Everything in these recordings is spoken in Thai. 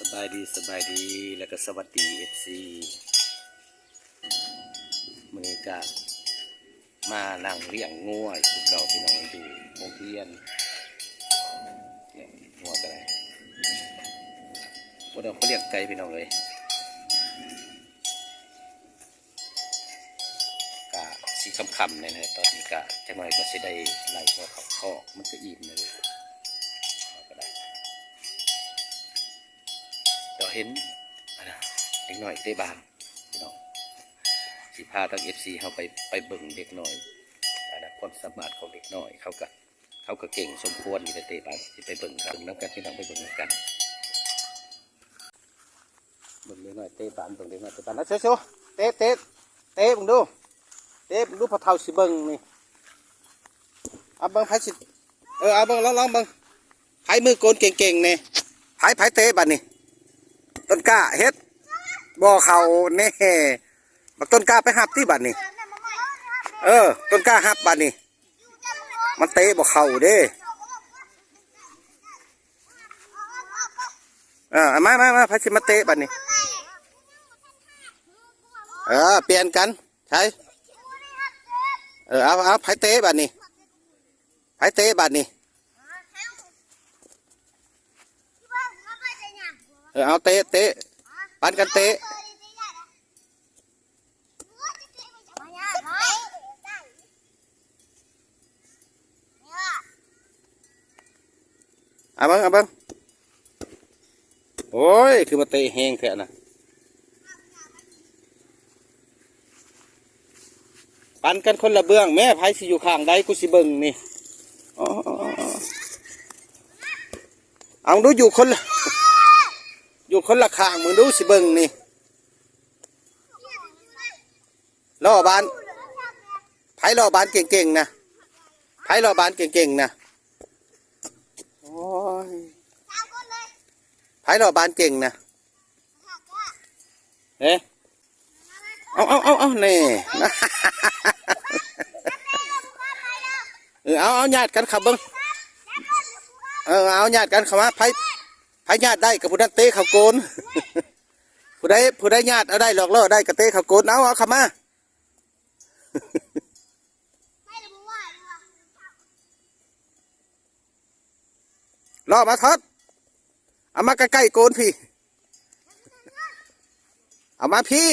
สบายดีสบายดีแล้วก็สวัสดีเอฟซีมือกับมานั่งเลี้ยงง่วยพวกเราพี่น้องดูโรงเรียนเนี่ยงัวกันเลยพวกเราเขาเลี้ยงไก่พี่น้องเลยกะสีคำๆเนี่ยนะตอนนี้กะจังหน่อยก็จะได้ไล่ก็เขาคอกมันก็อิ่มเลย เห็นนะเด็กหน่อยเตะบานพี่น้องสิพาทางเอฟซีเขาไปไปเบิ่งเด็กหน่อยนะความสามารถของเด็กหน่อยเขาก็เขาก็เก่งสมควรที่จะเตะบานที่ไปเบิ่งกันน้ำกันพี่น้องไปเบิ่งกันเบิ่งเด็กหน่อยเตะบานเบิ่งเด็กหน่อยเตะบานแล้วโชว์ๆเตะเตะเตะมึงดูเตะมึงดูพอเท่าสิเบิ่งนี่เอาเบิ่งไผสิเออเอาเบิ่งลองลองเบิ่งไผมือโกนเก่งๆเนี่ยไผไผเตะบัดนี่ ต้นกล้าเฮ็ดบ่อเขาแน่บักต้นกล้าไปหับที่บัดนี่เออ ต้นกล้าหับบัดนี่มันเตะบ่อเขาเด้เออมามามาพัชิมาเตะบัดนี่เออเปลี่ยนกันใช่เออเอาเอาไผเตะบัดนี่ไผเตะบัดนี่ เออเอาเตะเตะปันกันเตะเอาบังเอาบังโอ้ย คือมาเตะแหงแค่น่ะปันกันคนละเบื้อง แม่ไผสิอยู่ข้างใดกูสิเบิ่งนี่อ๋อเอาดูอยู่คนละ อยู่คนละข้างมึงดูสิเบิ่งนี่ล่อบานไผล่อบานเก่งๆนะไผล่อบานเก่งๆนะโอ้ยไผล่อบานเก่งนะเอ๊ะเอาเอาเอาเอานี่นะเออเอาเอาญาติกันขับเบิ้งเออเอาญาติกันขับมาไผ ไผญาติได้กับผู้นั้นเตะเขาโกนผู้ใดผู้ใดญาติเอาได้หลอกล่อได้กับเตะเขาโกนเอาเอาขับมาล่อมาทอดเอามาใกล้ๆโกนพี่ เอามาพี่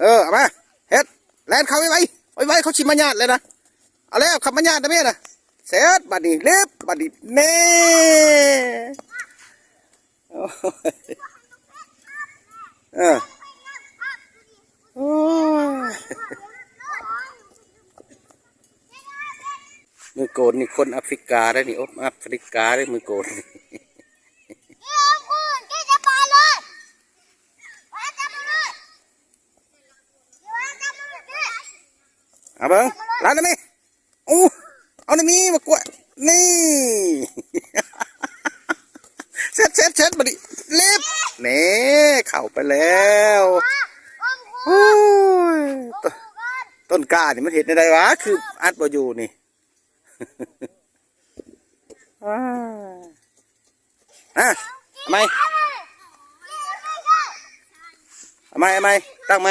เออ เอามาเฮ็ดแลนเขาไว้ไว้ไว้ไว้เขาชิมมาญาติเลยนะ เอาแล้วขับมาญาตินะแม่นะ เสร็จบัดนี้เล็บบัดนี้เน่เออโอ้มือโกนนี่คนแอฟริกาได้นี่อ้แอฟริกาได้มือโกนเอาเบิ้งร้านได้ไหม เอาได้มีมากล้วยนี่เซ็ตเซ็ตเซ็ตบัดนี้เล็บเน่เข้าไปแล้วโอ้ยตต้นกล้านี่มันเห็นอะไรวะคืออัดบ่อยู่นี่ว้าวอะทำไมทำไมทำไมตั้งไหม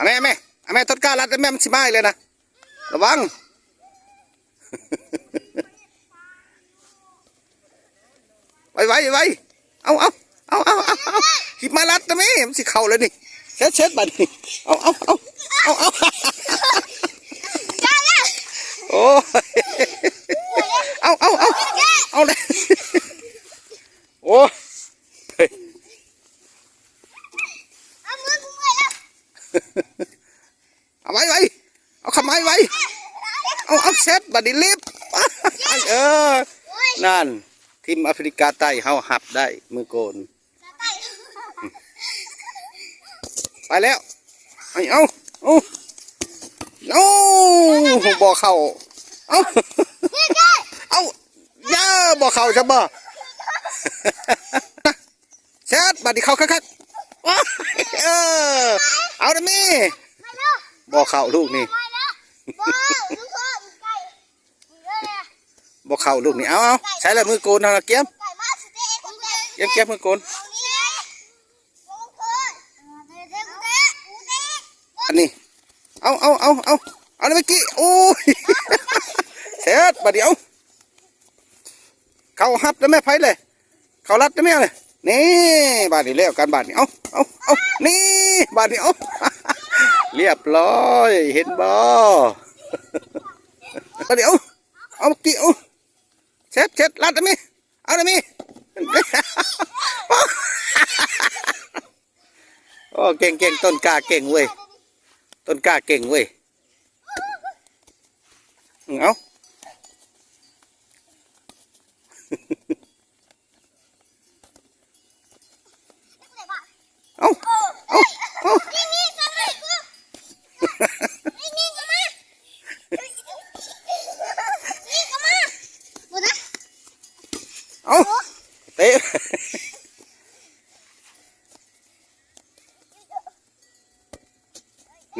เอาไหมเอาไหมเอาไหมต้นกล้ารัดแม่มันสิไม้เลยนะระวังไว้ไว้ไว้เอาเอาเอาเอาเอาเอาหิบมารัดนะแม่มันสิเข่าเลยนี่เช็ดเช็ดบัดนี่เอาเอาเอาเอาเอาโอ้ยเอาเอาเอาเอาเลยโอ้ยเฮ้ยเอาไว้ไว้เอาขมายไว้เอาเอาเช็ด บัดนี่ลิฟเออ นั่น ทีมแอฟริกาใต้เฮาหับได้ มือโกน ไปแล้วไอ้เอาเอาเอาบ่อเข่าเอาเอาย่าบ่อเข่าจะบ่เช็ดบัดบัดนี้เข้าคักๆว้ายเออ เอาเด้อแม่ไม่เลิกบ่เข้าลูกนี่ บ่เข้าลูกนี่ เอาเอาใช้ล้วมือโกนเอาละเกียมไก่มาสเต็กของแม่เกียมเกียมมือโกน อันนี้ เอาเอาเอาเอาเอาเลยเมื่อกี้ โอ้ยเสร็จบัดเดี๋ยว เขาฮับแล้วแม่ไผเลย เขารัดแล้วแม่เลย นี่บาดนี้แล้วการบาดนี้ เอาเอาเอานี่บาดนี้เอาเรียบร้อย เห็นบ่เดี๋ยว เอาเมื่อกี้เอา เช็ดเช็ดรัดแล้วแม่เอาเลยมีโอ้เก่งเก่งต้นกาเก่งเว้ยต้นกาเก่งเว้ยเอาเอาเอาเอา นี่นี่ทำไมกูนี่นี่ก็มานี่ก็มาหมดนะ เอาเตะ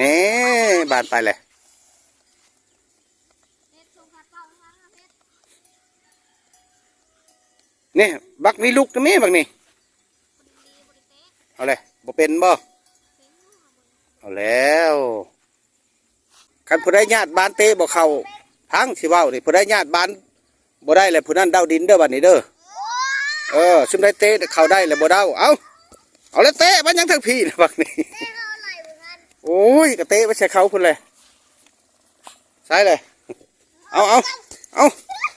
นี่บานไปเลยนี่บักนี่ลูกนะแม่บักนี่เอาเลยบ่เป็นบ่เอาแล้วคันผู้ได้ญาติบ้านเตะบ่เข้าพังสิเว้านี่ผู้ได้ญาติบ้านบ่ได้เลยผู้นั้นเดาดินเด้อบัดนี้เด้อเออซุมได้เตะเข้าได้เลยบ่เดาเอาเอาแล้วเตะมันยังทั้งพี่นะบักนี่ โอ้ยกระเตะไปใส่เขาพุ่นเลยใช่เลย เอาเอาเอา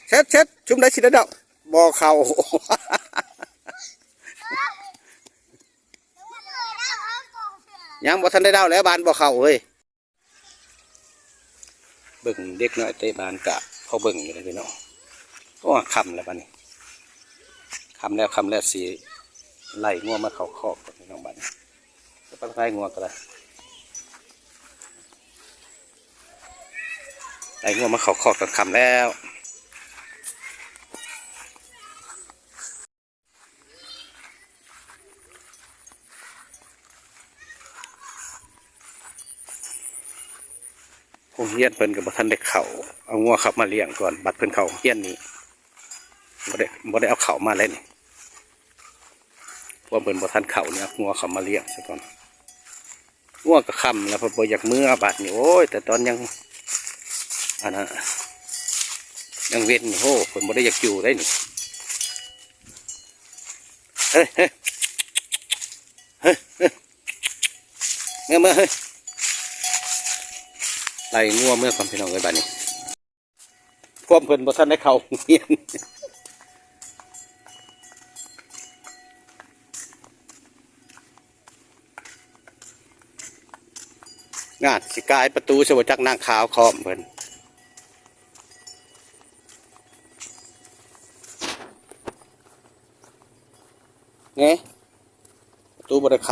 เช็ดเช็ดชุมได้สิได้ดอกบ่อเขายังบ่ทันได้ดาวแล้วบานบ่เข้าเฮ้ยเบิ่งเด็กน้อยเตะบานกะเขาเบิ่งอยู่เลยพี่น้องก็คำแล้วบ้านนี้คำแล้วคำแล้วสีไล่งัวมาเขาคอกก่อนพี่น้องบานนี้จะไปไล่งัวก็ได้ ไล่งัวมาเขาคอกกันคำแล้วผมเฮียนเพิ่นกับบ่ทันได้เข่าเอางัวขับมาเลี้ยงก่อนบัดเพิ่นเข่าเฮียนนี้บ่ได้บ่ได้เอาเข่ามาเลยนี่เพราะเพิ่นบ่ทันเข่าเนี่ยงัวขับมาเลี้ยงซะก่อนงัวก็ค่ำแล้วพิ่นบ่อยากมือบัดนี่โอ้ยแต่ตอนยัง อันนั้นยังเว้นนี่โอ้เพิ่นบ่ได้อยากอยู่ได้นี่เฮ้ยเฮ้ยเฮ้ยเฮ้ยเมื่อเมื่อเฮ้ยไล่งัวเมื่อความพี่น้องไว้บ้านนี้ความเพิ่นบ่ทันได้เข้าโรงเรียนงานสิกายประตูสวัสจักนางขาวคอมเพิ่น ไงประตูบริไข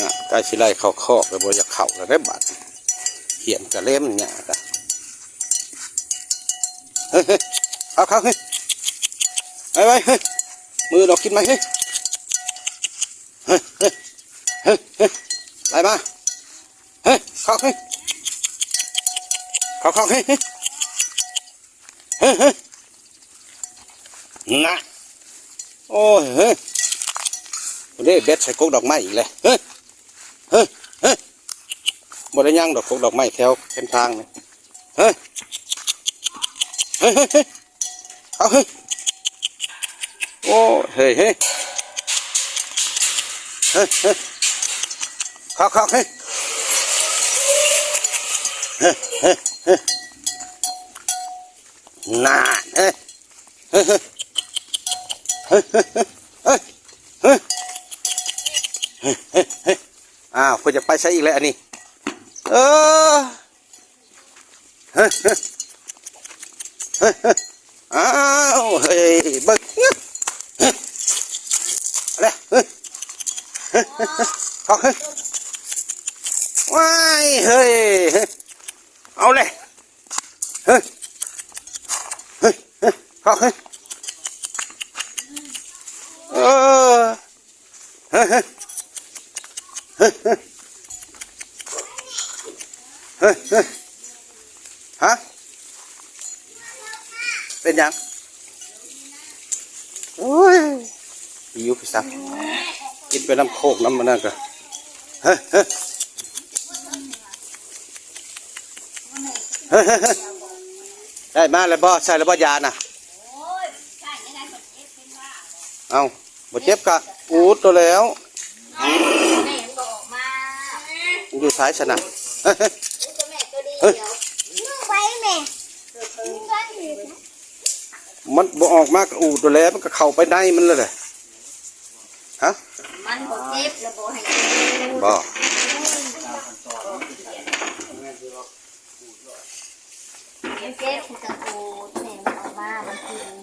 นะกายสิไล่เข้าคอกแล้วบ่อยากเข้าแล้วได้บัดเขียนกระเล่มเนี่ยกะเฮ้ยเฮ้ยเอาเข้าเฮ้ยไปไปเฮ้ยมือดอกกินไหมเฮ้ยเฮ้ยเฮ้ยเฮ้ยเฮ้ยไล่มาเฮ้ยเข้าเฮ้ยเข้าเข้าเฮ้ยเฮ้ยเฮ้ยนะโอ้ยเฮ้ยวันนี้เบ็ดใส่กกดอกไม้อีกเลยเฮ้ย บ่ได้ย่างดอกพวกดอกไม้แถวเป็นทางนี่เฮ้ยเฮ้ยเฮ้ยเอาเฮ้ยโอ้เฮ้ยเฮ้ยเฮ้ยเฮ้ยข้าวข้าวเฮ้ยเฮ้ยเฮ้ยเฮ้ยนานเฮ้ยเฮ้ยเฮ้ยเฮ้ยเฮ้ยเฮ้ยเฮ้ยอ้าวเพื่อจะไปใช้อีกแล้วอันนี้ ơ à. à, hơi bực đây. Khó hơn oai hơi. Ao đây hơi hơi khó hơn ơ hơi hơi hơi ฮ้ยฮะ เป็นยังโอ้ยหิวพี่สักกินไปน้ำโคกน้ำมันนั่นก็เฮ้ยเฮ้ยได้มาแล้วบ่ใส่แล้วบ่ยาน่ะเอาบ่เจ็บกะอูดตัวแล้ว อยู่ท้ายสนาม อ้ไปแม่มันบ่ออกมากอูตัแล้วมันก็เข้าไปได้มันเลยฮะมันบ่เจ็บแล้วบ่ให้บ่เจ็บคือตะกหันออกมามันกิน